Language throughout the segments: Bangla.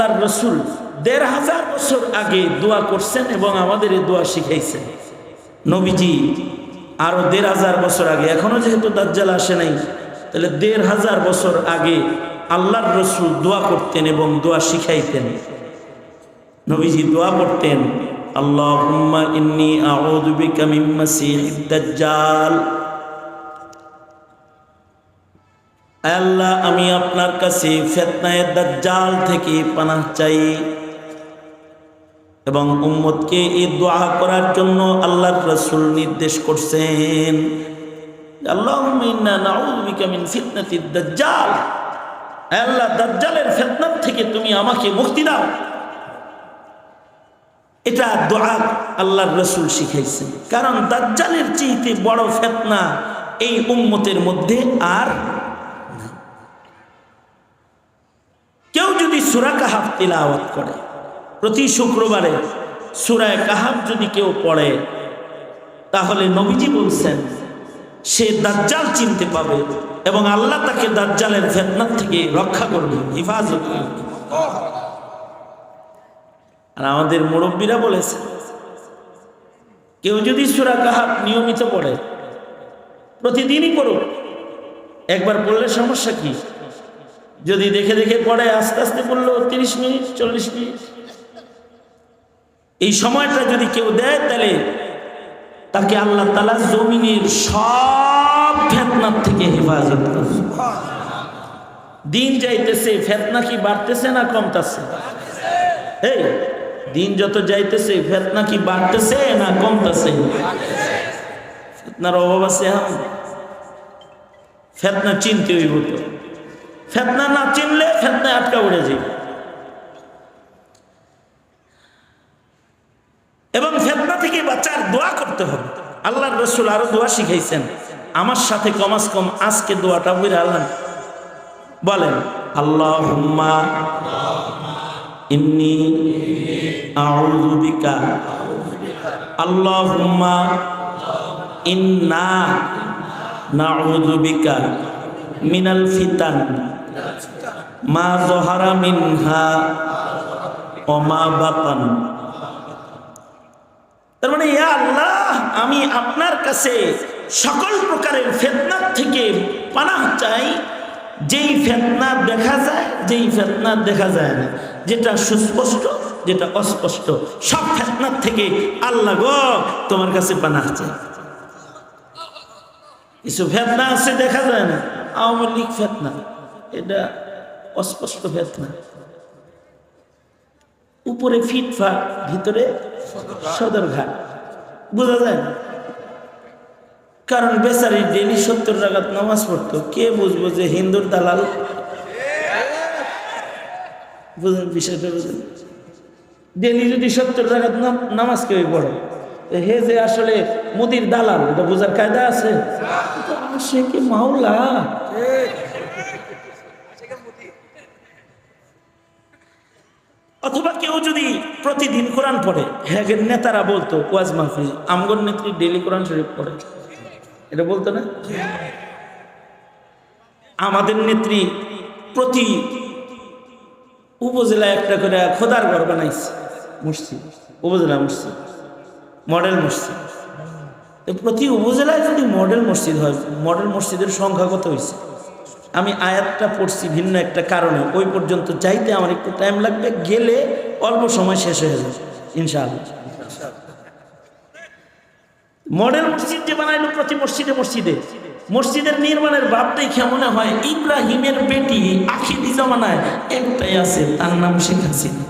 আল্লাহর রসুল দেড় হাজার বছর আগে দোয়া করছেন এবং আমাদের এই দোয়া শিখাইছেন। নবীজি, আরও দেড় হাজার বছর আগে, এখনও যেহেতু দাজ্জাল আসে নাই, তাহলে দেড় হাজার বছর আগে আল্লাহর রসুল দোয়া করতেন এবং দোয়া শিখাইতেন। নবীজি দোয়া করতেন আল্লাহ ইন্নি আউযু বিকা মিন মাসিহিদ দাজ্জাল। আল্লাহ, আমি আপনার কাছে ফেতনায়ে দাজ্জাল থেকে পানাহ চাই। এবং উম্মতকে এই দোয়া করার জন্য আল্লাহর রাসূল নির্দেশ করছেন দাজ্জাল। আল্লাহ, দাজ্জালের ফিতনাত থেকে তুমি আমাকে মুক্তি দাও। এটা দোয়া আল্লাহর রসুল শিখাইছেন। কারণ দাজ্জালের চেয়েতে বড় ফেতনা এই উম্মতের মধ্যে আর নাই। কেউ যদি সুরা কাহাব তিলাওয়াত করে। প্রতি শুক্রবারে সুরায় কাহাব যদি কেউ পড়ে, তাহলে নবীজি বলছেন, সে দাজ্জাল চিনতে পাবে এবং আল্লাহ তাকে দাজ্জালের ফেতনার থেকে রক্ষা করবে, হিফাজত আর আমাদের মুরব্বীরা বলেছে, কেউ যদি সুরা কাহাব নিয়মিত পড়ে, প্রতিদিনই পড়ুক, একবার পড়লে সমস্যা কি? যদি দেখে দেখে পড়ে, আস্তে আস্তে পড়ল তিরিশ মিনিট, চল্লিশ মিনিট। এই সময়টা যদি কেউ দেয়, তাহলে তাকে আল্লাহ তালা জমিনের সব ফেতনার থেকে হেফাজত দিন যাইতেছে, ফেতনা কি বাড়তেছে না কমতেছে? এই, দিন যত যাইতেছে, ফেতনা কি বাড়তেছে না কমতেছে? ফেতনার অভাব আছে এখন। ফেতনা চিনতে হইব তো। ফেতনা না চিনলে ফেতনা আটকা উড়ে যাবে এবং ফেতনা থেকে বাচ্চার দোয়া করতে হবে। আল্লাহ রসুল আরও দোয়া শিখাইছেন। আমার সাথে কমাস কম, আজকে দোয়াটা বুঝে আল্লাহ বলেন আল্লাহ ইন্নি আউযু বিকা, আল্লাহুম্মা ইন্না নাউযু বিকা মিনাল ফিতান। মা যহারা মিনহা ওয়া মা বাতান। তার মানে ইয়া আল্লাহ, আমি আপনার কাছে সকল প্রকারের ফেতনার থেকে পানাহ চাই। যেই ফেতনা দেখা যায়, যেই ফেতনা দেখা যায় না। যেটা সুস্পষ্ট, যেটা অস্পষ্ট, সব ফেতনার থেকে আল্লাহ গো, তোমার কাছে পানাহ চাই। কিছু ফেতনা আছে, দেখা যায় না। আওয়ামী লীগ ফেতনা। এটা অস্পষ্ট ফেতনা উপরে ফিটফাট, ভিতরে সদরঘাট। বোঝা যায় কারণ বেচারি ডেলি সত্তর টাকাত নামাজ পড়তো, কে বুঝব যে হিন্দুর দালাল? বুঝলেন বিষয়টা বুঝলেন ডেলি যদি সত্তর টাকাত নামাজ কেউ পড়ে হে যে আসলে মোদির দালাল, এটা বোঝার কায়দা আছে? সে কি মাওলা? কেউ যদি প্রতিদিন কোরআন পড়ে হ্যাঁ নেতারা বলতো, ওয়াজ মাহফিল, আমগর নেত্রী ডেলি কোরআন শরীফ পড়ে। এটা বলতো না? আমাদের নেত্রী প্রতি উপজেলায় একটা করে খোদার ঘর বানাইছে, মসজিদ, উপজেলা মসজিদ, মডেল মসজিদ। প্রতি উপজেলায় যদি মডেল মসজিদ হয়, মডেল মসজিদের সংখ্যা কত হয়েছে আমি আয়াতটা পড়ছি ভিন্ন একটা কারণে, ওই পর্যন্ত চাইতে আমার একটু টাইম লাগবে, গেলে অল্প সময় শেষ হয়ে যাবে, ইনশাআল্লাহ। মডেল মসজিদ যে বানাইলো প্রতি মসজিদে মসজিদে। মসজিদের নির্মাণের ভাব দেখে মনে হয়? ইব্রাহিমের বেটি আখিরি জমানায় একটাই আছে, তার নাম শেখ হাসিনা।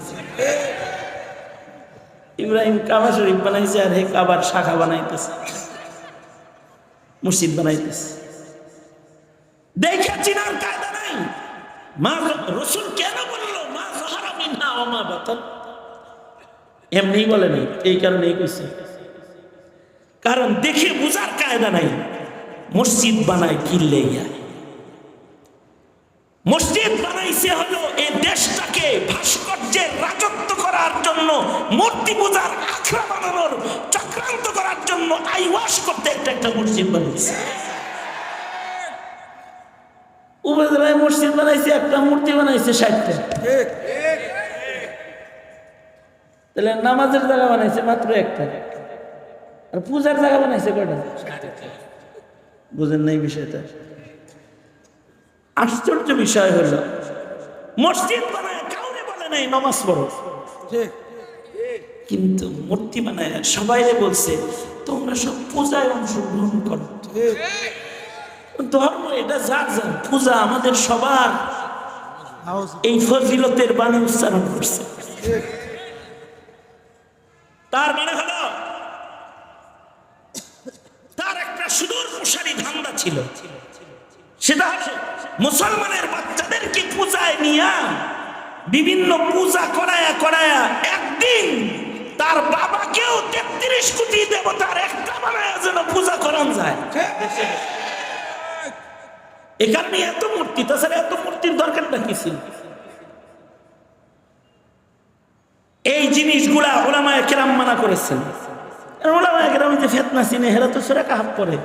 ইব্রাহিম কাবা শরীফ বানাইছে আর হে কাবার শাখা বানাইতেছে। মসজিদ বানাইতেছে। দেখে চিনার কায়দা নাই। মা রসুল কেন বলল, মা জহারা মিন্না ও মা বাতান? এমনি বলে নাই, এই কারণেই কইছে। কারণ দেখে বুঝার কায়দা নাই। মসজিদ বানায় কিনলে মসজিদ বানাইছে হলো এই দেশটাকে ভাস্কর্যের রাজত্ব করার জন্য, মূর্তি পূজার আখড়া বানানোর চক্রান্ত করার জন্য আইওয়াশ করতে একটা একটা মসজিদ বানিয়েছে। উপজেলায় মসজিদ বানাইছে একটা মূর্তি বানাইছে ষাটটা। তাহলে নামাজের জায়গা বানাইছে মাত্র একটা। আর পূজার জায়গা বানাইছে কয়টা? বুঝেন নাই বিষয়টা? আশ্চর্য বিষয় হলো মসজিদ বানায় কাউরে বলে নাই নমাজ পড়ো। কিন্তু মূর্তি বানায় সবাই বলছে তোমরা সব পূজায় অংশগ্রহণ করো। ঠিক। ধর্ম, এটা যার যার পূজা আমাদের সবার। এই ফজিলতের বাণী উচ্চারণ করছে। তার মানে হলো, তার একটা সুদূর প্রসারী ধান্দা ছিল। সেটা হচ্ছে মুসলমানের বাচ্চাদেরকে পূজায় নিয়া, বিভিন্ন পূজা করায়া করায়া একদিন তার বাবাকেও তেত্রিশ কোটি দেবতার একটা বানায় যেন পূজা করান যায়। এ কারণে এত মূর্তি তাছাড়া এত মূর্তির দরকারটা কি ছিল? এই জিনিসগুলা ওলামায় কেরাম মানা করেছেন। ওলামায় কেরাম যে ফেতনা চিনে হেরা তো সেরা কাহাত করে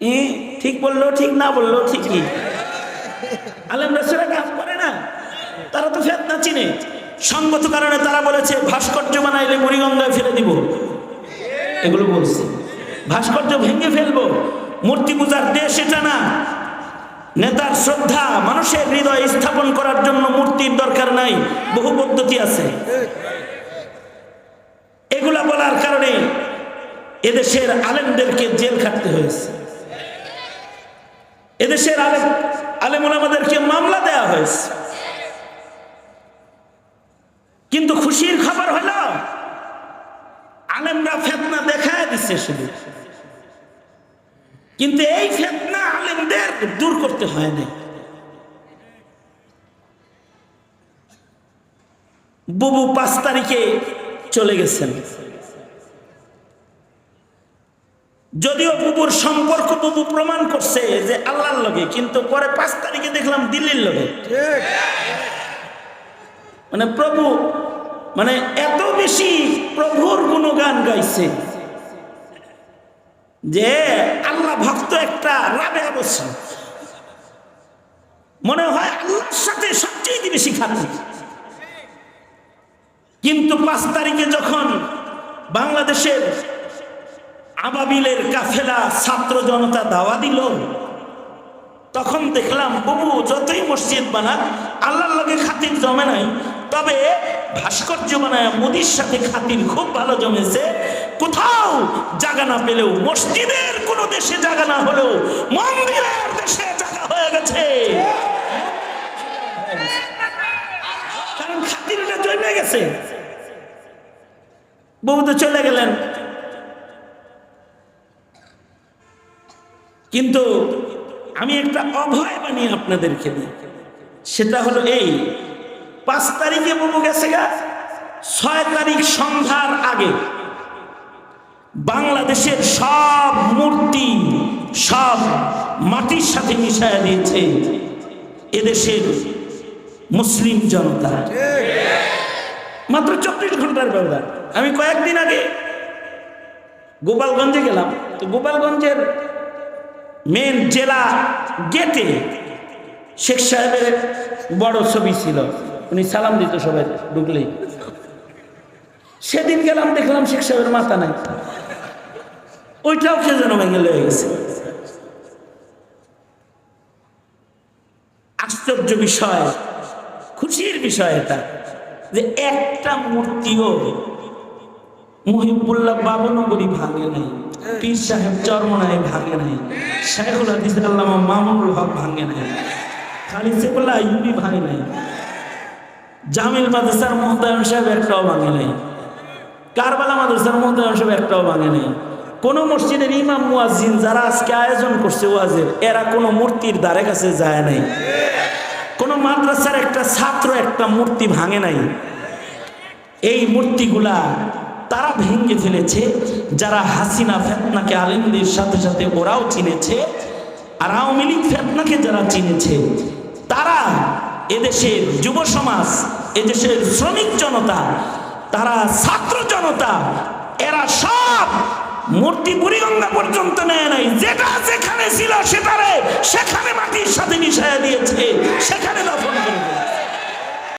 এ, ঠিক বলল ঠিক না বলল ঠিকই। আলেমরা সেরা কাজ করে না? তারা তো ফেতনা চিনে। সঙ্গত কারণে তারা বলেছে ভাস্কর্য বানাইলে বুড়িগঙ্গায় ফেলে দিব। এগুলো বলছে। ভাস্কর্য ভেঙে ফেলব। মূর্তি পূজার দেশ এটা না। নেতার শ্রদ্ধা, মানুষের হৃদয় স্থাপন করার জন্য মূর্তির দরকার নাই, বহু পদ্ধতি আছে। এগুলা বলার কারণে এদেশের আলেমদেরকে জেল খাটতে হয়েছে। এদেশের আলেম আলেমুল আমাদেরকে মামলা দেয়া হয়েছে কিন্তু খুশির খবর হলো আলেমরা ফেতনা দেখায় দিচ্ছে শুধু কিন্তু এই ফেতনা আলেমদের দূর করতে হয় না বুবু পাঁচ তারিখে চলে গেছেন। যদিও বুবুর সম্পর্ক বুবু প্রমাণ করছে যে আল্লাহর লগে কিন্তু পরে পাঁচ তারিখে দেখলাম দিল্লির লগে। মানে প্রভু মানে এত বেশি প্রভুর গুণগান গাইছে। যে আল্লাহ ভক্ত একটা রাবে বসছে। মনে হয় আল্লাহর সাথে সবচেয়ে বেশি খাতি কিন্তু পাঁচ তারিখে যখন বাংলাদেশের আবাবিলের কাফেলা ছাত্র জনতা দাওয়া দিল, তখন দেখলাম, বাবু, যতই মসজিদ বানাক, আল্লাহর লগে খাতির জমে নাই। তবে ভাস্কর্য বানায় মোদির সাথে খাতির খুব ভালো জমেছে। কোথাও জায়গা না পেলেও, মসজিদের কোনো দেশে জায়গা না হলেও, মন্দিরের দেশে জায়গা হয়ে গেছে। বউ চলে গেলেন। কিন্তু আমি একটা অভয় বানিয়ে আপনাদেরকে সেটা হলো এই, পাঁচ তারিখে বাবু গেছে গা, ছয় তারিখ সন্ধ্যার আগে। বাংলাদেশের সব মূর্তি, সব মাটির সাথে মিশায়া দিয়েছে এদেশের মুসলিম জনতা। মাত্র চব্বিশ ঘণ্টার ব্যবধান। আমি কয়েকদিন আগে গোপালগঞ্জে গেলাম। তো গোপালগঞ্জের মেন জেলা গেটে শেখ সাহেবের বড় ছবি ছিল। উনি সালাম দিত সবাই ঢুকলেই। সেদিন গেলাম, দেখলাম শেখ সাহেবের মাথা নাই। ওইটাও কে যেন ভেঙে লেগে গেছে? আশ্চর্য বিষয়, খুশির বিষয় এটা, যে একটা মূর্তিও মহিবুল্লাহ বাবনগরী ভাঙে নাই, পীর সাহেব চরমনায় ভাঙে নাই শাইখুল হাদিস আল্লামা মামুনুল হক ভাঙে নাই, খালি সেকুল্লাহ ইউবি ভাঙে নাই, জামিল মাদ্রাসার মোহতায়ন সাহেব একটাও ভাঙে নাই, কারবালা মাদ্রাসার মোহতায়ন সাহেব একটাও ভাঙে নাই। কোন মসজিদের ইমাম মুয়াজ্জিন যারা আজকে আয়োজন করছে ওয়াজের, এরা কোনো মূর্তির দ্বারে কাছে যায় নাই। কোন মাদ্রাসার একটা ছাত্র একটা মূর্তি ভাঙে নাই। এই মূর্তিগুলা তারা ভেঙে ফেলেছে, যারা হাসিনা ফেতনাকে, আলিমদের সাথে সাথে ওরাও চিনেছে, আর আওয়ামী লীগ ফেতনাকে যারা চিনেছে, তারা এদেশের যুব সমাজ, এদেশের শ্রমিক জনতা, তারা ছাত্র জনতা, এরা সব মূর্তি বুড়িগঙ্গা পর্যন্ত নেয় নাই যেটা যেখানে ছিল সেটারে, সেখানে মাটির সাথে মিশাইয়া দিয়েছে সেখানে দফন করে।